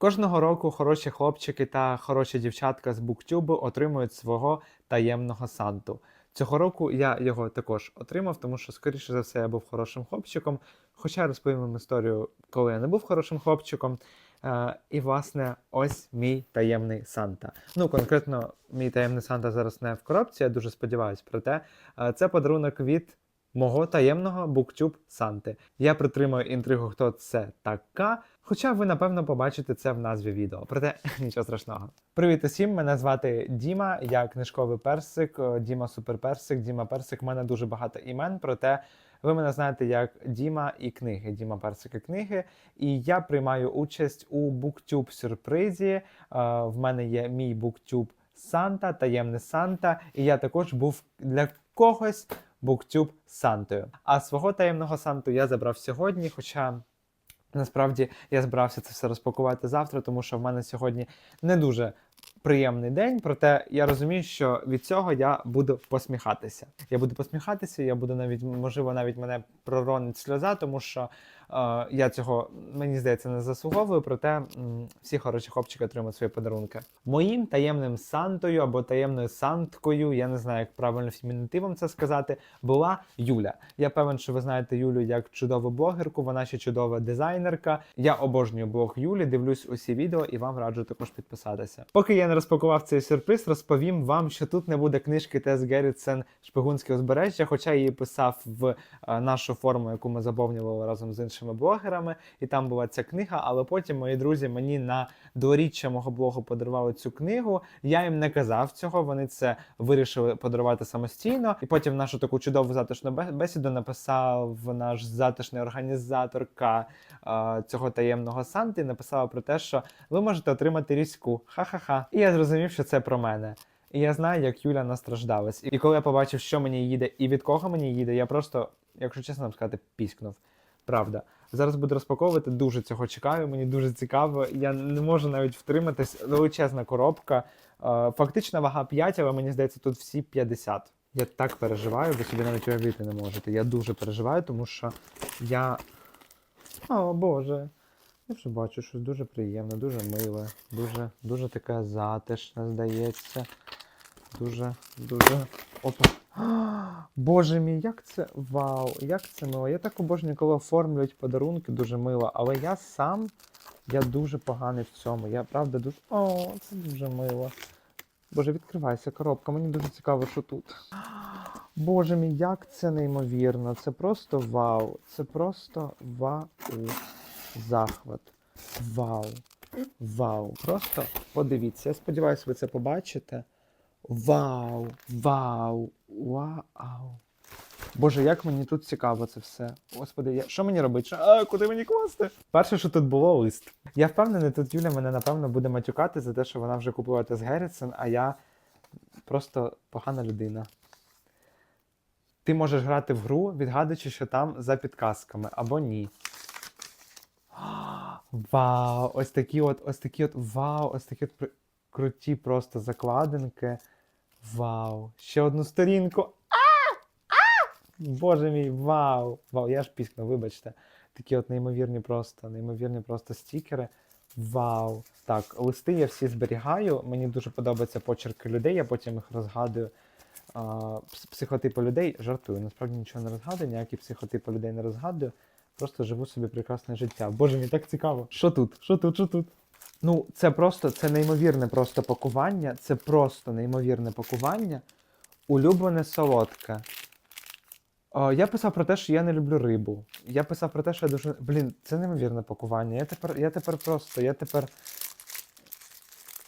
Кожного року хороші хлопчики та хороші дівчатка з буктюбу отримують свого таємного санту. Цього року я його також отримав, тому що, скоріше за все, я був хорошим хлопчиком. Хоча розповім вам історію, коли я не був хорошим хлопчиком. Е, і, власне, ось мій таємний Санта. Ну, конкретно, мій таємний Санта зараз не в коробці, я дуже сподіваюся. Проте е, це подарунок від мого таємного буктюб Санти. Я притримую інтригу, хто це така. Хоча ви, напевно, побачите це в назві відео. Проте нічого страшного. Привіт усім! Мене звати Діма, я книжковий персик, е, Діма Суперперсик, Діма Персик. У мене дуже багато імен, проте ви мене знаєте як Діма і книги, Діма Персик і книги. І я приймаю участь у буктюб сюрпризі. Е, В мене є мій буктюб Санта, таємний Санта, і я також був для когось буктюб Сантою. А свого таємного Санту я забрав сьогодні, хоча. Насправді я збирався це все розпакувати завтра, тому що в мене сьогодні не дуже приємний день. Проте я розумію, що від цього я буду посміхатися. Я буду посміхатися, я буду навіть, можливо, навіть мене проронить сльоза, тому що я цього, мені здається, не заслуговую. Проте всі хороші хлопчики отримують свої подарунки. Моїм таємним Сантою або таємною Санткою, я не знаю, як правильно фемінітивом це сказати, була Юля. Я певен, що ви знаєте Юлю як чудову блогерку, вона ще чудова дизайнерка. Я обожнюю блог Юлі, дивлюсь усі відео і вам раджу також підписатися. Поки я не розпакував цей сюрприз, розповім вам, що тут не буде книжки Тес Геррітсен Шпигунське узбережжя, хоча я її писав в е, нашу форму, яку ми заповнювали разом з іншими блогерами, і там була ця книга. Але потім мої друзі мені на дворіччя мого блогу подарували цю книгу. Я їм не казав цього. Вони це вирішили подарувати самостійно. І потім нашу таку чудову затишну бесіду написав наш затишний організаторка е, цього таємного Санти. Написала про те, що ви можете отримати різьку. Ха-ха-ха. І я зрозумів, що це про мене. І я знаю, як Юля настраждалась. І коли я побачив, що мені їде і від кого мені їде, я просто, якщо чесно вам сказати, піскнув. Правда. Зараз буду розпаковувати, дуже цього чекаю, мені дуже цікаво. Я не можу навіть втриматись. Величезна коробка. Е, Фактична вага 5, але мені здається, тут всі 50. Я так переживаю, ви собі навіть уявити не можете. Я дуже переживаю, тому що я. О Боже. Я вже бачу, щось дуже приємне, дуже миле, дуже, дуже таке затишне, здається. Дуже, дуже. Опа. Боже мій, як це вау! Як це мило. Я так обожнюю, коли оформлюють подарунки дуже мило, але я сам я дуже поганий в цьому. Я правда дуже. О, це дуже мило. Боже, відкривайся коробка, мені дуже цікаво, що тут. Боже мій, як це неймовірно. Це просто вау. Це просто вау. Захват. Вау. Вау. Просто подивіться. Я сподіваюся, ви це побачите. Вау! Вау! Вау! Боже, як мені тут цікаво це все. Господи, я... що мені робити? Що... А, куди мені класти? Перше, що тут було, лист. Я впевнений, тут Юля мене напевно буде матюкати за те, що вона вже купила Тес Геррітсен, а я просто погана людина. Ти можеш грати в гру, відгадуючи, що там за підказками, або ні. Вау! Ось такі от, ось такі от, вау, ось такі от круті просто закладинки. Вау! Ще одну сторінку. Боже мій, вау! Вау, я ж піскнув, вибачте. Такі от неймовірні просто, неймовірні просто стікери. Вау! Так, листи я всі зберігаю. Мені дуже подобаються почерки людей, я потім їх розгадую. А, психотипи людей жартую. Насправді нічого не розгадую, ніякі психотипи людей не розгадую. Просто живу собі прекрасне життя. Боже мій, так цікаво. Що тут? Що тут? Що тут? Ну, це просто це неймовірне просто пакування. Це просто неймовірне пакування. Улюблене солодке. О, я писав про те, що я не люблю рибу. Я писав про те, що я дуже. Блін, це неймовірне пакування. Я тепер, я тепер просто, я тепер.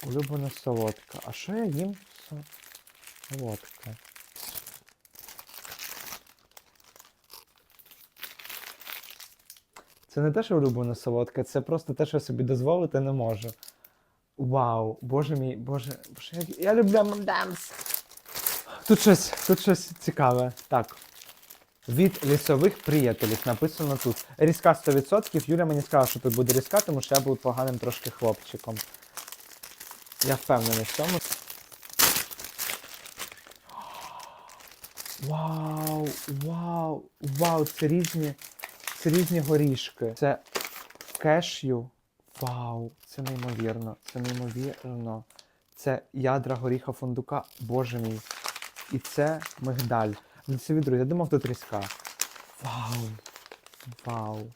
Улюблене солодке. А що я їм? Со- Це не те, що улюблене солодке, це просто те, що я собі дозволити не можу. Вау, боже мій, боже, боже як... я люблю мадамс. Тут щось, тут щось цікаве. Так. Від лісових приятелів написано тут. Різка 100%. Юля мені сказала, що тут буде різка, тому що я був поганим трошки хлопчиком. Я впевнений в цьому. Вау, вау, вау, це різні, це різні горішки. Це кешю, Вау, це неймовірно, це неймовірно. Це ядра горіха фундука, боже мій. І це мигдаль. Лицеві друзі, я думав, тут тріска. Вау. Вау.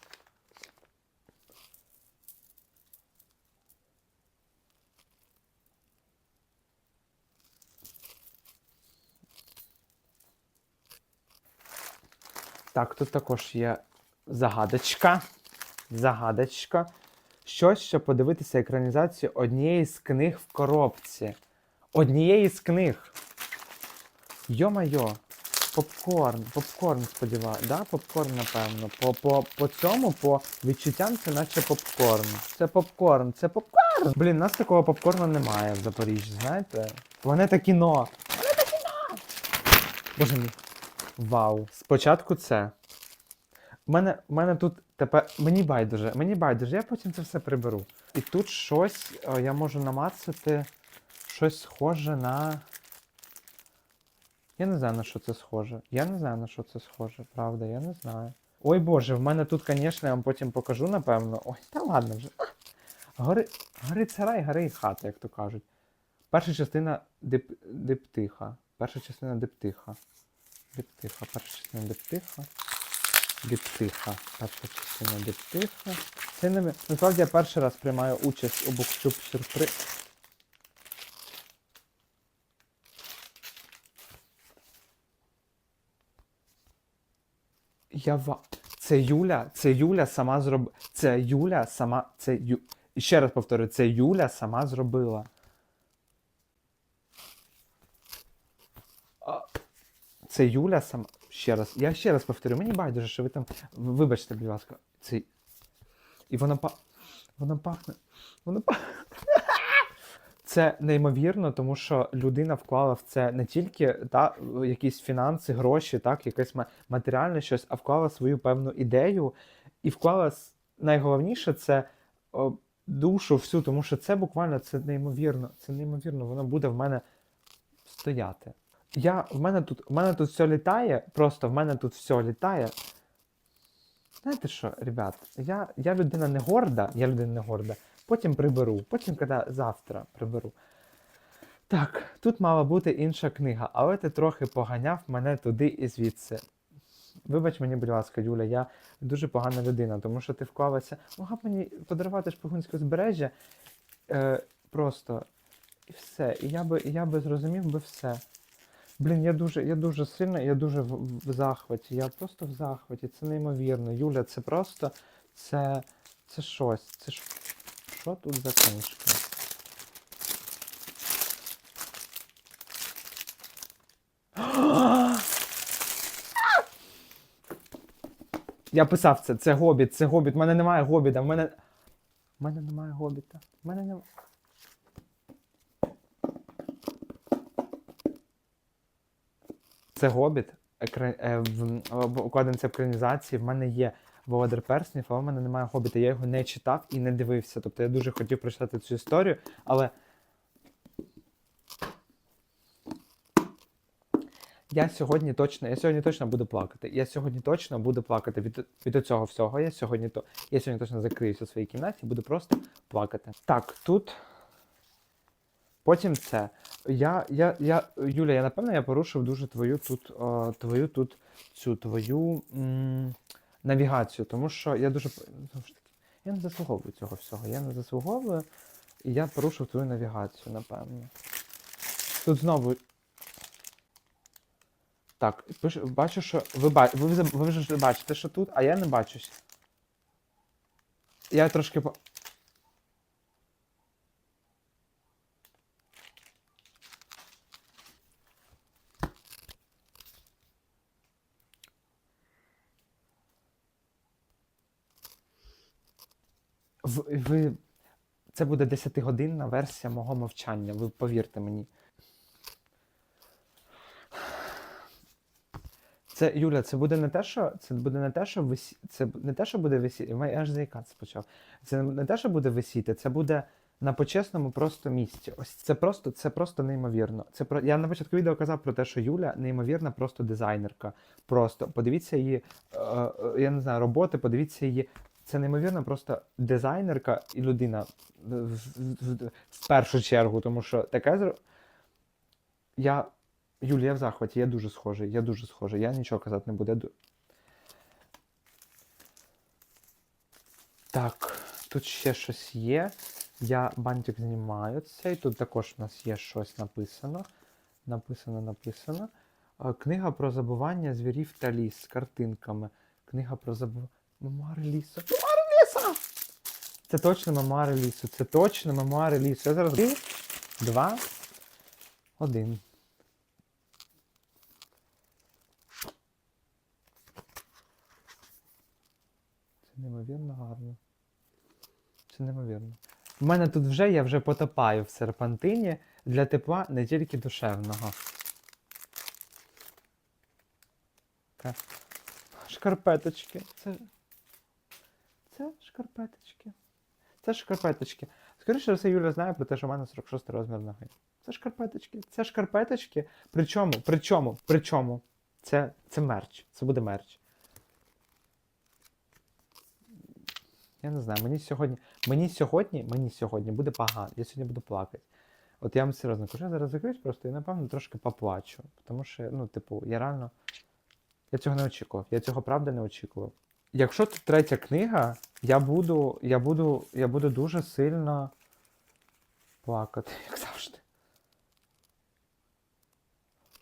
Так, тут також є загадочка. Загадочка. Щось, щоб подивитися екранізацію однієї з книг в коробці. Однієї з книг. Йо-майо. Попкорн, попкорн, сподіваюся. Да, попкорн, напевно. По, цьому, по відчуттям, це наче попкорн. Це попкорн, це попкорн. Блін, нас такого попкорну немає в Запоріжжі, знаєте? Планета кіно. Планета кіно! Боже мій. Вау. Спочатку це. У мене, в мене тут тепер. Мені байдуже, мені байдуже, я потім це все приберу. І тут щось о, я можу намацати щось схоже на. Я не знаю, на що це схоже. Я не знаю, на що це схоже, правда, я не знаю. Ой Боже, в мене тут, звісно, я вам потім покажу, напевно. Ой, та ладно вже. Гори, гори цара і гори хата, як то кажуть. Перша частина дип, диптиха. Перша частина диптиха. Диптиха, перша частина диптиха. Диптиха. Перша частина диптиха. Це не... Насправді я перший раз приймаю участь у буктюб сюрприз. Я ва... Це Юля, це Юля сама зроб... Це Юля сама. Це Ю... Ще раз повторю, це Юля сама зробила. Це Юля сама. Ще раз. Я ще раз повторю, мені байдуже, що ви там. Вибачте, будь ласка. Це... І вона па. Вона пахне. Вона пахне. Це неймовірно, тому що людина вклала в це не тільки та, якісь фінанси, гроші, так, якесь матеріальне щось, а вклала свою певну ідею і вклала найголовніше це о, душу всю, тому що це буквально це неймовірно. Це неймовірно, воно буде в мене стояти. Я, в мене тут, в мене тут все літає, просто в мене тут все літає. Знаєте що, ребят, я, я людина не горда, я людина не горда. Потім приберу, потім коли завтра приберу. Так, тут мала бути інша книга, але ти трохи поганяв мене туди і звідси. Вибач мені, будь ласка, Юля, я дуже погана людина, тому що ти вклалася. Могла б мені подарувати шпигунське узбережжя е, просто і все. І я би, я би зрозумів би все. Блін, я дуже, я дуже сильно, я дуже в, в захваті. Я просто в захваті. Це неймовірно. Юля, це просто. Це. Це щось. Це ж. Що тут за книжка? Я писав це, це гобіт, це гобіт. У мене немає гобіта, в мене. У мене немає гобіта. В мене немає. Це гобіт. Екра... Е, екранізації в мене є Володар Перснів, але в мене немає гобіта. Я його не читав і не дивився. Тобто я дуже хотів прочитати цю історію, але. Я сьогодні точно, я сьогодні точно буду плакати. Я сьогодні точно буду плакати від, від цього всього. Я сьогодні то. Я сьогодні точно закриюся у своїй кімнаті і буду просто плакати. Так, тут. Потім це. Я, я, я, Юля, я напевно я порушив дуже твою тут, о, твою тут цю твою м, навігацію, тому що я дуже я не заслуговую цього всього. Я не заслуговую, і я порушив твою навігацію, напевно. Тут знову. Так, бачу, що ви, ви, ви вже бачите, що тут, а я не бачусь. Я трошки по. Ви... Це буде 10-годинна версія мого мовчання, ви повірте мені. Це, Юля, це буде не те, що це буде не те, що висі... це не те, що буде висіти. Я аж заїкатися почав. Це не те, що буде висіти, це буде на почесному просто місці. Ось це просто, це просто неймовірно. Це про я на початку відео казав про те, що Юля неймовірна просто дизайнерка. Просто подивіться її, е, е, я не знаю, роботи, подивіться її це неймовірно просто дизайнерка і людина в, в- першу чергу, тому що таке. Я. Юлія, в захваті, я дуже схожий, я дуже схожий, я нічого казати не буду. Так, тут ще щось є. Я бантик знімаю цей. Тут також у нас є щось написано. Написано, написано. Е, Книга про забування звірів та ліс з картинками. Книга про забування. Мемуари лісу. Мемуари лісу! Це точно мемуари лісу. Це точно мемуари лісу. Я зараз. Три, два, один. Це неймовірно гарно. Це неймовірно. У мене тут вже я вже потопаю в серпантині для тепла не тільки душевного. Шкарпеточки. Це. Це шкарпеточки. Це шкарпеточки. Скоріше все, Юля знає про те, що в мене 46 розмір ноги. Це шкарпеточки. Це шкарпеточки. Причому, причому, причому. Це, це мерч. Це буде мерч. Я не знаю, мені сьогодні, мені сьогодні, мені сьогодні буде погано. Я сьогодні буду плакати. От я вам серйозно кажу, я зараз закриюсь просто і напевно трошки поплачу. Тому що, ну, типу, я реально. Я цього не очікував. Я цього правда не очікував. Якщо тут третя книга, я буду, я буду, я буду дуже сильно плакати, як завжди.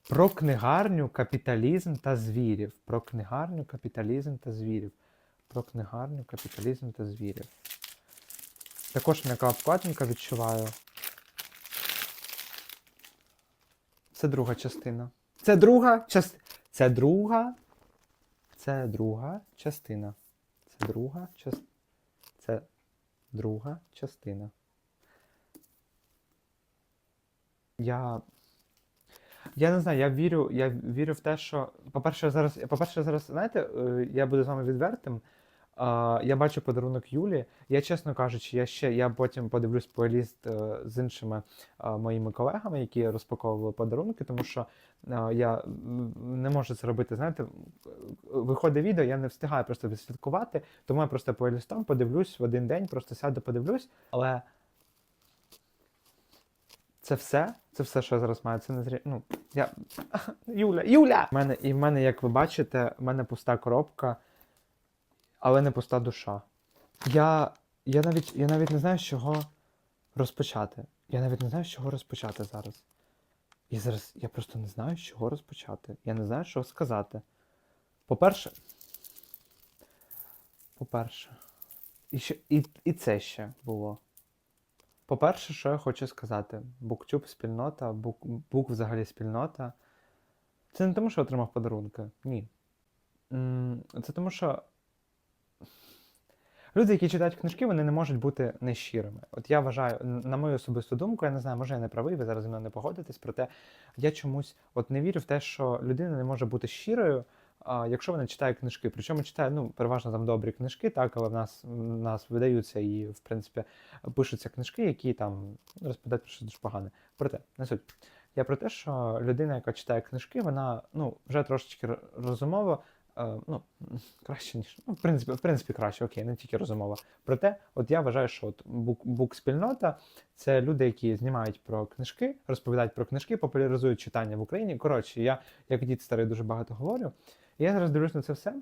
Про книгарню, капіталізм та звірів. Про книгарню, капіталізм та звірів. Про книгарню, капіталізм та звірів. Також м'яка обкладинка відчуваю. Це друга частина. Це друга частина. Це друга. Це друга частина. Це друга частина. Це друга частина. Я. Я не знаю, я вірю, я вірю в те, що. По-перше, зараз, по-перше, зараз, знаєте, е, я буду з вами відвертим. Я бачу подарунок Юлі. Я, чесно кажучи, я ще я потім подивлюсь плейліст е, з іншими е, моїми колегами, які розпаковували подарунки, тому що е, я не можу це робити. Знаєте, виходить відео, я не встигаю просто відслідкувати, тому я просто плейлістом подивлюсь в один день, просто сяду, подивлюсь. Але це все, це все, що зараз маю. Це не зрі... Ну, я... Юля, Юля! В мене, і в мене, як ви бачите, в мене пуста коробка, але не пуста душа. Я, я, навіть, я навіть не знаю, з чого розпочати. Я навіть не знаю, з чого розпочати зараз. Я зараз, я просто не знаю, з чого розпочати. Я не знаю, що сказати. По-перше, по-перше, і, ще, і, і це ще було. По-перше, що я хочу сказати, BookTube спільнота, бук, бук взагалі спільнота. Це не тому, що отримав подарунки. Ні. Це тому, що люди, які читають книжки, вони не можуть бути нещирими. От я вважаю, на мою особисту думку, я не знаю, може я не правий, ви зараз зі мною не погодитесь, проте я чомусь от не вірю в те, що людина не може бути щирою, а, якщо вона читає книжки. Причому читає, ну, переважно там добрі книжки, так, але в нас, в нас видаються і, в принципі, пишуться книжки, які там розповідають про щось дуже погане. Проте, не суть. Я про те, що людина, яка читає книжки, вона ну, вже трошечки розумово, е, ну, краще, ніж. Ну, в принципі, в принципі, краще, окей, не тільки розумова. Проте, от я вважаю, що от бук, бук-спільнота це люди, які знімають про книжки, розповідають про книжки, популяризують читання в Україні. Коротше, я, як дід старий, дуже багато говорю. І я зараз дивлюсь на це все.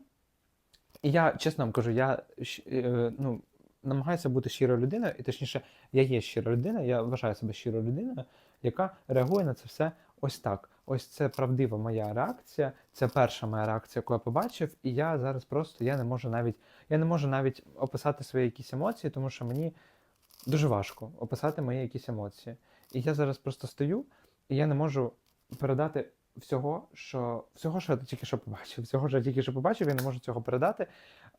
І я чесно вам кажу, я е, ну, намагаюся бути щирою людиною, і точніше, я є щира людина, я вважаю себе щирою людиною, яка реагує на це все ось так. Ось це правдива моя реакція. Це перша моя реакція, яку я побачив, і я зараз просто я не можу навіть я не можу навіть описати свої якісь емоції, тому що мені дуже важко описати мої якісь емоції. І я зараз просто стою, і я не можу передати всього, що всього, що я тільки що побачив. Всього, що я тільки що побачив, я не можу цього передати.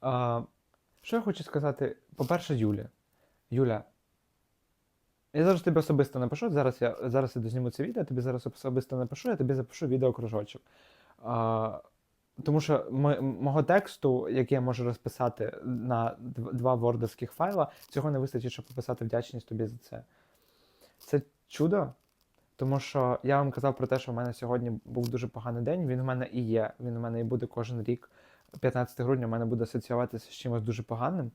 А, що я хочу сказати? По-перше, Юля. Юля, я зараз тобі особисто напишу. Зараз я зараз я дозніму це відео, тобі зараз особисто напишу, я тобі запишу відеокружочок. А, тому що мо- мого тексту, який я можу розписати на два вордовських файла, цього не вистачить, щоб пописати вдячність тобі за це. Це чудо, тому що я вам казав про те, що в мене сьогодні був дуже поганий день. Він в мене і є. Він у мене і буде кожен рік. 15 грудня в мене буде асоціюватися з чимось дуже поганим.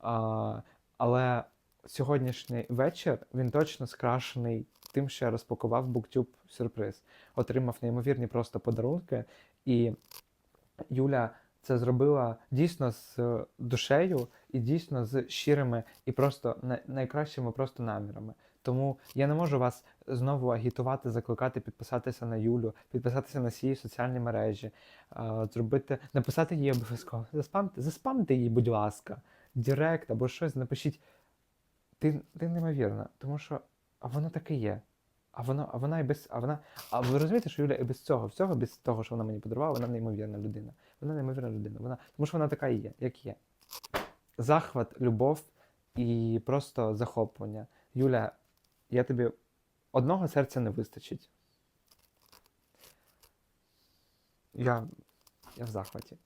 А, але сьогоднішній вечір він точно скрашений тим, що я розпакував BookTube сюрприз. Отримав неймовірні просто подарунки, і Юля це зробила дійсно з душею і дійсно з щирими і просто найкращими просто намірами. Тому я не можу вас знову агітувати, закликати підписатися на Юлю, підписатися на всі соціальні мережі, зробити, написати їй обов'язково. Заспамте, заспамте її, будь ласка, Директ або щось, напишіть. Ти, ти неймовірна, тому що а воно таке є. А вона, а вона і без. А вона. А ви розумієте, що Юля і без цього, всього, без того, що вона мені подарувала, вона неймовірна людина. Вона неймовірна людина. Вона, тому що вона така і є, як є. Захват, любов і просто захоплення. Юля, я тобі одного серця не вистачить. Я, я в захваті.